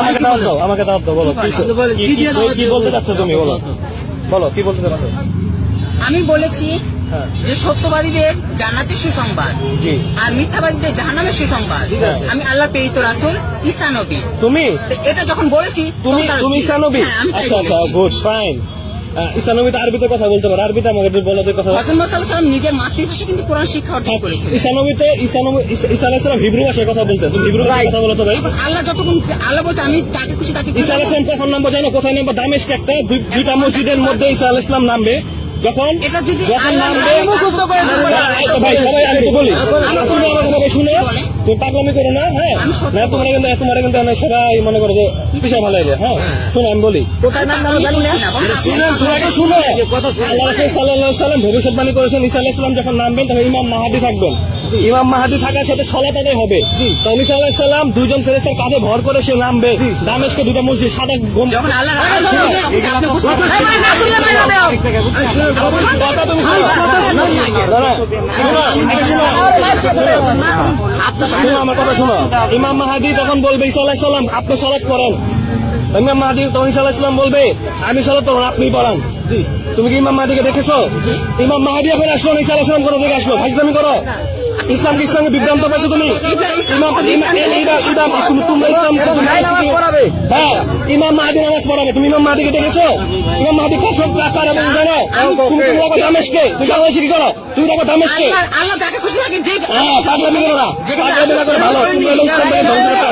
আমাকে দাও দাও আমাকে দাও দাও বলো। কি- বলতে চাচ্ছ তুমি বলো। বলো কি বলতে চাচ্ছ? আমি বলেছি হ্যাঁ। যে সত্যবাদীদের জান্নাতের সুসংবাদ আর মিথ্যাবাদীদের জাহান্নামের সুসংবাদ। আমি আল্লাহ প্রেরিত রাসুল ঈসা নবী। তুমি? এটা যখন বলেছি তুমি তুমি ইসানবী হ্যাঁ, আচ্ছা আচ্ছা গুড ফাইন ইসানবী তো আরবিতে কথা বলতে পারো আরবিতে আমাকে একটু কথা হযরত মুহাম্মদ সাল্লাল্লাহু আলাইহি ওয়াসাল্লাম নিজের মাতৃভাষায় কিন্তু কোরআন শিক্ষা অর্জন করেছিলেন। ইসানবীতে ইসানবী ইসা আলাইহিস সালাম হিব্রু ভাষায় কথা বলতে হিব্রু ভাষায় কথা বলো ভাই। আল্লাহ যতক্ষণ আল্লাহ বলতে আমি তাকে খুশি তাকে ঈসা আলাইহিস সালাম কখন জানো? কোথায় নামবো দামেশকে একটা দুইটা মসজিদের মধ্যে ঈসা আলাইহিস নামবে। যখন এটা যদি যখন নামবে মুখস্থ করে দিতে পারি। এই তো ভাই সবাই আমি বলি? তুমি আমার কথা শুনে তুমি পাগলামি করো না হ্যাঁ? না তোমার কিন্তু তোমার কিন্তু অনেক সবাই মনে করো যে পিছিয়ে ভালো হবে হ্যাঁ? শোনো আমি বলি। আল্লাহ সাল্লাহ সাল্লাম ভবিষ্যৎবাণী করেছেন ইসা আল্লাহ সাল্লাম যখন নামবেন তখন ইমাম মাহাদি থাকবেন। ইমাম মাহাদি থাকার সাথে সলাত আদায় হবে। আলাইহিস সালাম দুইজন ফেরেশতার কাঁধে ভর করে সে নামবে। দামেশকে দুটো মসজিদ সাদা গম তুমি আমার কথা শোনো। ইমাম মাহাদি তখন বলবে ঈসা আলাইহিস সালাম আপনি সলাৎ করেন ইমাম মাহাদি তখন সালাম বলবে আমি সলাৎ আপনি পড়ান। জি তুমি কি ইমাম মাহাদিকে দেখেছ। ইমাম মাহাদি এখন আসলো না ঈসা আলাইহিস সালাম কোনো দিকে আসলো ভাইজলামি করো ইসলাম কি ইসলামকে বিভ্রান্ত পাইছো তুমি তোমরা ইসলাম হ্যাঁ ইমাম মাহাদি নামাজ পড়াবে তুমি ইমাম মাহাদিকে দেখেছ ইমাম মাহাদি কার এবং জানো তুমি তুমি দেখো দামেশকে তুমি করো তুমি দেখো দামেশকে আল্লাহ তাকে খুশি থাকে যে হ্যাঁ পাগলামি করো না পাগলামি না করে ভালো তুমি ইসলাম থেকে ধ্বংস